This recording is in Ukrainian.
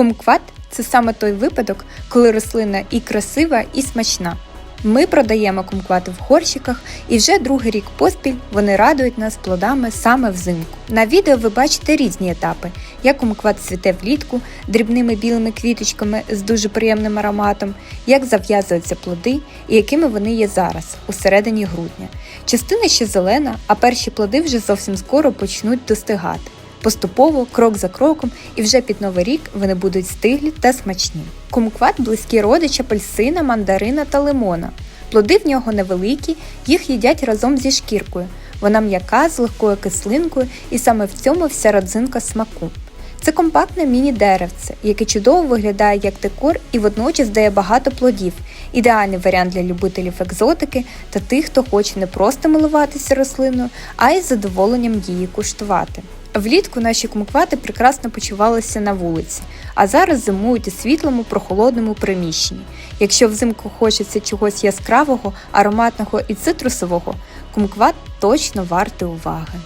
Кумкват це саме той випадок, коли рослина і красива, і смачна. Ми продаємо кумквати в горщиках, і вже другий рік поспіль вони радують нас плодами саме взимку. На відео ви бачите різні етапи, як кумкват цвіте влітку дрібними білими квіточками з дуже приємним ароматом, як зав'язуються плоди і якими вони є зараз, у середині грудня. Частина ще зелена, а перші плоди вже зовсім скоро почнуть достигати. Поступово, крок за кроком, і вже під новий рік вони будуть стиглі та смачні. Кумкват близький родич апельсина, мандарина та лимона. Плоди в нього невеликі, їх їдять разом зі шкіркою. Вона м'яка з легкою кислинкою, і саме в цьому вся родзинка смаку. Це компактне міні-деревце, яке чудово виглядає як декор і водночас дає багато плодів. Ідеальний варіант для любителів екзотики та тих, хто хоче не просто милуватися рослиною, а й з задоволенням її куштувати. Влітку наші кумквати прекрасно почувалися на вулиці, а зараз зимують у світлому прохолодному приміщенні. Якщо взимку хочеться чогось яскравого, ароматного і цитрусового, кумкват точно вартий уваги.